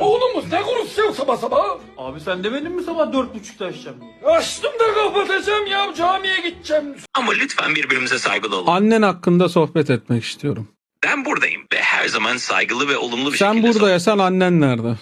Oğlumuz ne konuşuyor sabah sabah? Abi sen demedin mi sabah dört buçukta açacağım? Açtım da kapatacağım ya camiye gideceğim. Ama lütfen birbirimize saygılı olalım. Annen hakkında sohbet etmek istiyorum. Ben buradayım ve her zaman saygılı ve olumlu bir Sen şekilde burada yasan annen nerede?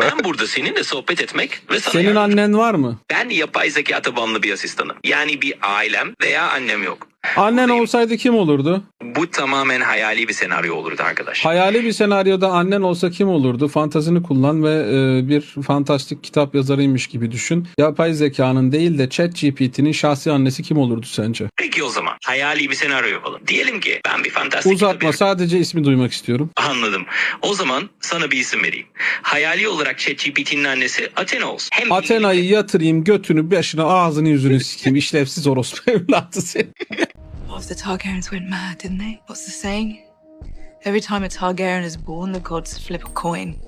Ben burada seninle sohbet etmek ve sana Senin yardım- annen var mı? Ben yapay zeka tabanlı bir asistanım. Yani bir ailem veya annem yok. Annen olsaydı kim olurdu? Bu tamamen hayali bir senaryo olurdu arkadaş. Hayali bir senaryoda annen olsa kim olurdu? Fantazini kullan ve e, bir fantastik kitap yazarıymış gibi düşün. Yapay zekanın değil de ChatGPT'nin şahsi annesi kim olurdu sence? Peki o zaman hayali bir senaryo yapalım. Diyelim ki ben bir fantastik Uzatma kitabı- sadece ismi duymak istiyorum. Anladım. O zaman sana bir isim vereyim. Hayali olarak ChatGPT'nin annesi Athena olsun. Hem Athena'yı yatırayım götünü başına ağzını yüzünü sikeyim işlevsiz orospu evladı seni. Half the Targaryens went mad, didn't they? What's the saying? Every time a Targaryen is born, the gods flip a coin.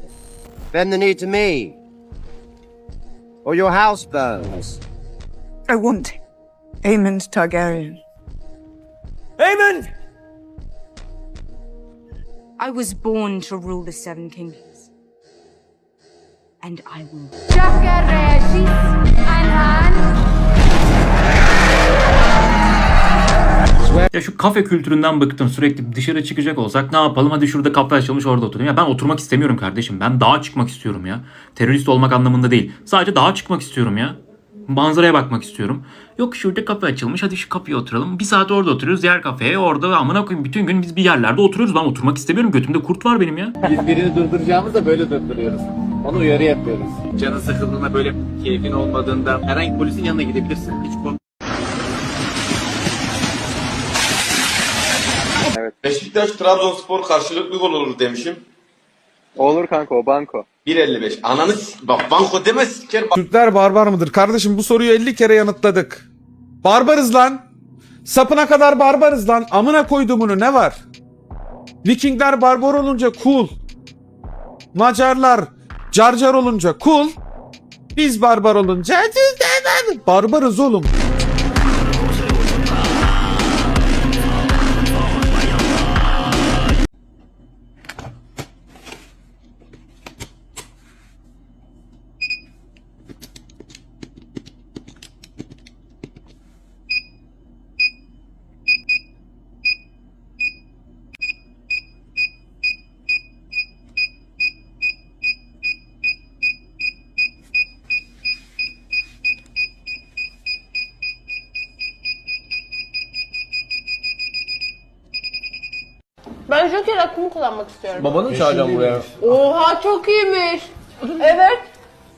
Bend the knee to me, or your house burns. I want Aemond Targaryen. Aemon! I was born to rule the Seven Kingdoms. And I will. Ya şu kafe kültüründen bıktım. Sürekli dışarı çıkacak olsak ne yapalım? Hadi şurada kafe açılmış orada oturayım. Ya ben oturmak istemiyorum kardeşim. Ben dağa çıkmak istiyorum ya. Terörist olmak anlamında değil. Sadece dağa çıkmak istiyorum ya. Manzaraya bakmak istiyorum. Yok şurada kafe açılmış. Hadi şu kapıya oturalım. Bir saat orada oturuyoruz. Diğer kafeye orada. Amına koyayım bütün gün biz bir yerlerde oturuyoruz. Ben oturmak istemiyorum. Götümde kurt var benim ya. Biz birini durduracağımızda böyle durduruyoruz. Onu uyarı yapıyoruz. Canın sıkıldığında böyle keyfin olmadığında herhangi polisin yanına gidebilirsin. Hiç. Beşiktaş Trabzonspor karşılıklı gol olur demişim. Olur kanka o banko. 1.55. Ananı s- bak banko deme siker Türkler barbar mıdır? Kardeşim bu soruyu 50 kere yanıtladık. Barbarız lan. Sapına kadar barbarız lan. Amına koyduğumunu ne var? Vikingler barbar olunca cool. Macarlar carcar olunca cool. Biz barbar olunca barbarız oğlum. Joker hakkımı kullanmak istiyorum. Babanı mı çağıracağım buraya? Oha çok iyiymiş. Evet.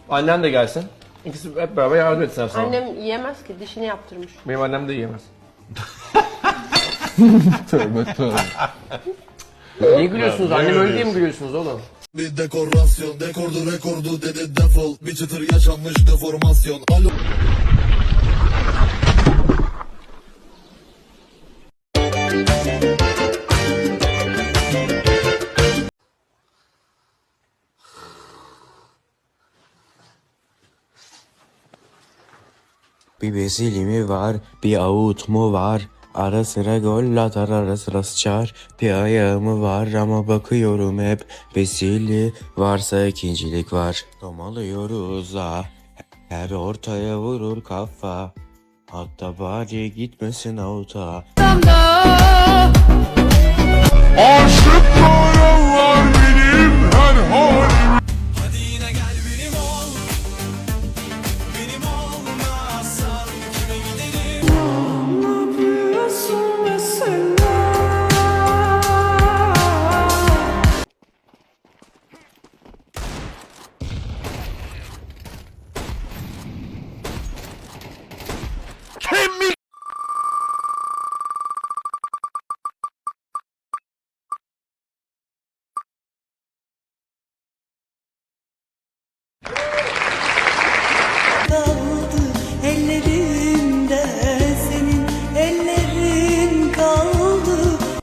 Annen de gelsin. İkisi hep beraber yardım etsinler sana. Annem yiyemez ki dişini yaptırmış. Benim annem de yiyemez. Tövbe tövbe. Niye gülüyorsunuz? Annem öyle diye mi gülüyorsunuz oğlum? Bir dekorasyon dekordu rekordu dedi defol Bir çıtır yaşanmış deformasyon Alo Bir Bezili mi var, bir Avut mu var? Ara sıra gol atar, ara sıra sıçar. Bir ayağı mı var ama bakıyorum hep. Vesili varsa ikincilik var. Domalıyoruz ha. Her ortaya vurur kafa. Hatta bari gitmesin avuta. Ellerinde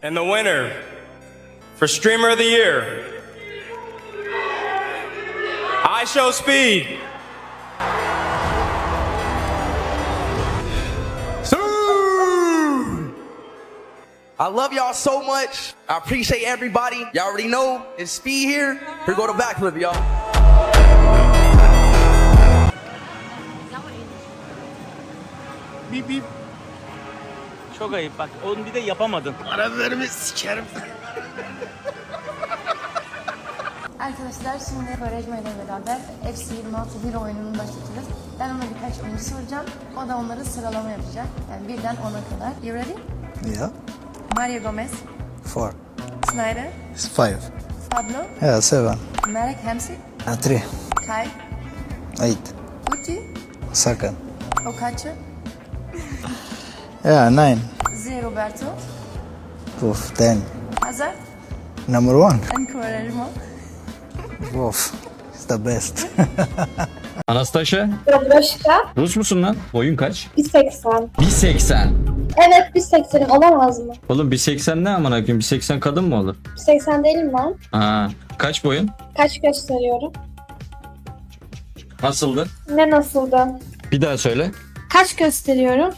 And the winner for Streamer of the Year I show speed. I love y'all so much. I appreciate everybody. Y'all already know it's Speed here. Here go the backflip, y'all. Bip bip. Çok ayıp bak. Onu bir de yapamadın. Ara verme sikerim. Arkadaşlar şimdi Quaresma ile beraber FC26 bir oyununu başlatacağız. Ben ona birkaç oyuncu soracağım. O da onları sıralama yapacak. Yani birden ona kadar. You ready? Yeah. Mario Gomez, Four. Snyder, Five. Pablo, Yeah, seven. Marek Hamsik, Uh, three. Kai, Eight. Uti, Second. Okachu, Yeah, nine. Z Roberto, Oof, ten. Hazard, Number one. and Quaresma. Oof. It's the best. Anastasia, Dobroşka, Rus musun lan? Boyun kaç? 1.80. 1.80. Evet 1.80'im olamaz mı? Oğlum 1.80 ne amına koyayım? 1.80 kadın mı olur? 1.80 değilim ben. Ha, kaç boyun? Kaç gösteriyorum? Nasıldı? Ne nasıldı? Bir daha söyle. Kaç gösteriyorum?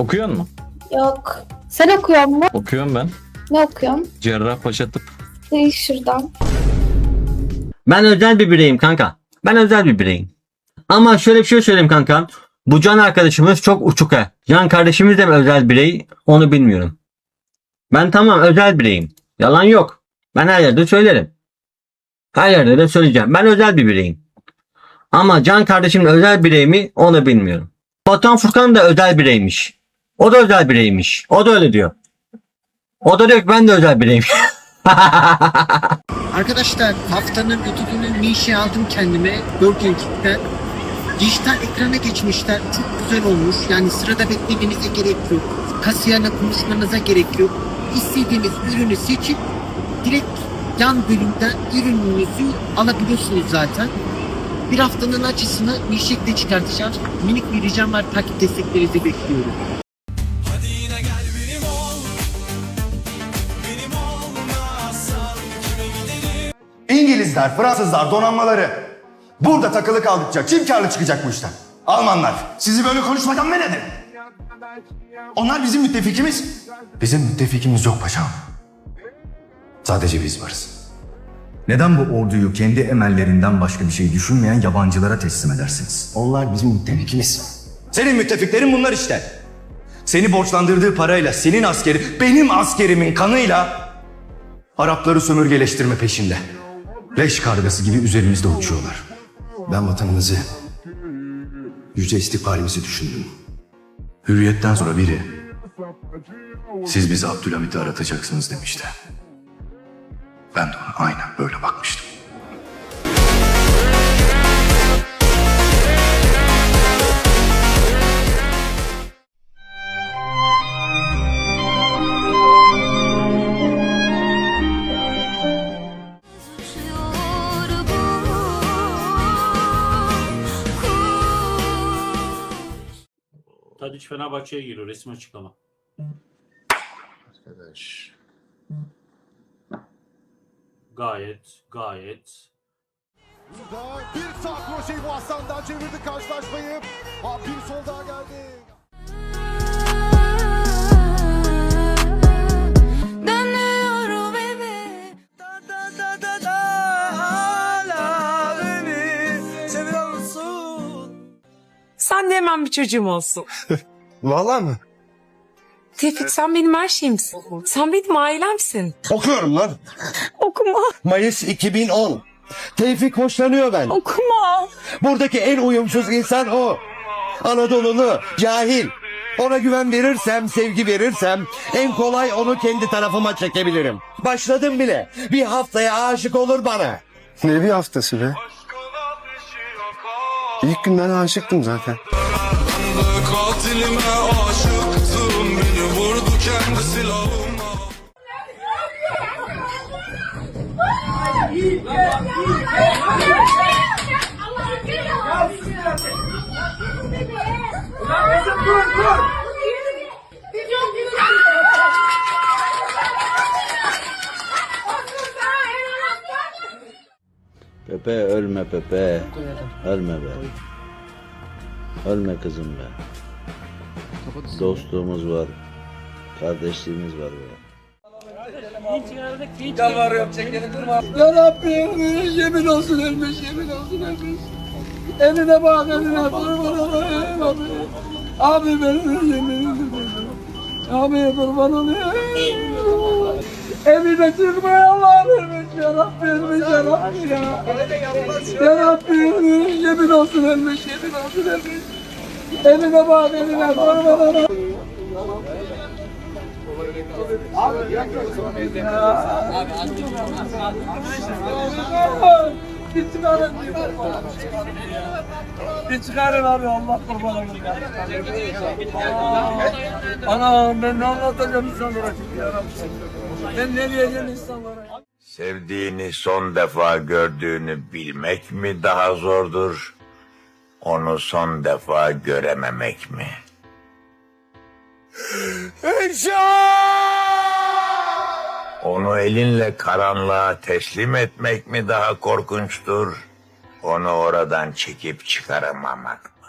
Okuyor mu? Yok. Sen okuyor mu? Okuyorum ben. Ne okuyorsun? Cerrahpaşa tıp. Değil şuradan. Ben özel bir bireyim kanka. Ben özel bir bireyim. Ama şöyle bir şey söyleyeyim kanka. Bu can arkadaşımız çok uçuk ha. Can kardeşimiz de mi özel birey onu bilmiyorum. Ben tamam özel bireyim. Yalan yok. Ben her yerde söylerim. Her yerde de söyleyeceğim. Ben özel bir bireyim. Ama Can kardeşimin özel birey mi onu bilmiyorum. Batuhan Furkan da özel bireymiş. O da özel bireymiş. O da öyle diyor. O da diyor ki ben de özel bireyim. Arkadaşlar haftanın ödülünü Nişe aldım kendime Burger King'den. Dijital ekrana geçmişler. Çok güzel olmuş. Yani sırada beklemenize gerek yok. Kasiyerle konuşmanıza gerek yok. İstediğiniz ürünü seçip direkt yan bölümden ürününüzü alabiliyorsunuz zaten. Bir haftanın açısını Nişek'te çıkartacağım. Minik bir ricam var. Takip desteklerinizi bekliyorum. İngilizler, Fransızlar, donanmaları. Burada takılı kaldıkça kim karlı çıkacak bu işten? Almanlar. Sizi böyle konuşmadan men edin. Onlar bizim müttefikimiz. Bizim müttefikimiz yok paşam. Sadece biz varız. Neden bu orduyu kendi emellerinden başka bir şey düşünmeyen yabancılara teslim edersiniz? Onlar bizim müttefikimiz. Senin müttefiklerin bunlar işte. Seni borçlandırdığı parayla senin askeri, benim askerimin kanıyla Arapları sömürgeleştirme peşinde. Leş kargası gibi üzerimizde uçuyorlar. Ben vatanımızı, yüce istikbalimizi düşündüm. Hürriyetten sonra biri, siz bizi Abdülhamit'i aratacaksınız demişti. Ben de ona aynen böyle bakmıştım. Tadiç Fenerbahçe'ye geliyor resim açıklama. Arkadaş. Gayet gayet Bir sağ kroşeyi Muhassan'dan çevirdi karşılaşmayı. Bir sol daha geldi. Hemen bir çocuğum olsun. Valla mı? Tevfik sen benim her şeyimsin. Sen benim ailemsin. Okuyorum lan. Okuma, Mayıs 2010. Tevfik hoşlanıyor ben. okuma. Buradaki en uyumsuz insan o. Anadolu'lu, cahil. Ona güven verirsem, sevgi verirsem en kolay onu kendi tarafıma çekebilirim. Başladım bile. Bir haftaya aşık olur bana. Ne bir haftası be? İlk günden aşıktım zaten. Katilime aşıktım Beni vurdu kendi silahımla Pepe ölme Pepe. Ölme be. Ölme kızım be. Dostluğumuz var. Kardeşliğimiz var be. Yalvarıyorum çekeni durma. Ya Rabbim yemin olsun ölmüş yemin olsun ölmüş. Eline bak eline olayım abi. Abi benim yemin Abi kurban olayım. Evine çıkmaya Allah vermiş ya Rabbi ölmüş ya Rabbi ya. Ya Rabbi ölmüş yemin olsun ölmüş yemin olsun ölmüş. Eline bak eline kurban olayım. Bir çıkarın. Bir çıkarın abi Allah kurban olayım. Anam ben ne anlatacağım insanlara şimdi ya Rabbi. Ben ne diyeceğim insanlara? Sevdiğini son defa gördüğünü bilmek mi daha zordur? Onu son defa görememek mi? Onu elinle karanlığa teslim etmek mi daha korkunçtur? Onu oradan çekip çıkaramamak mı?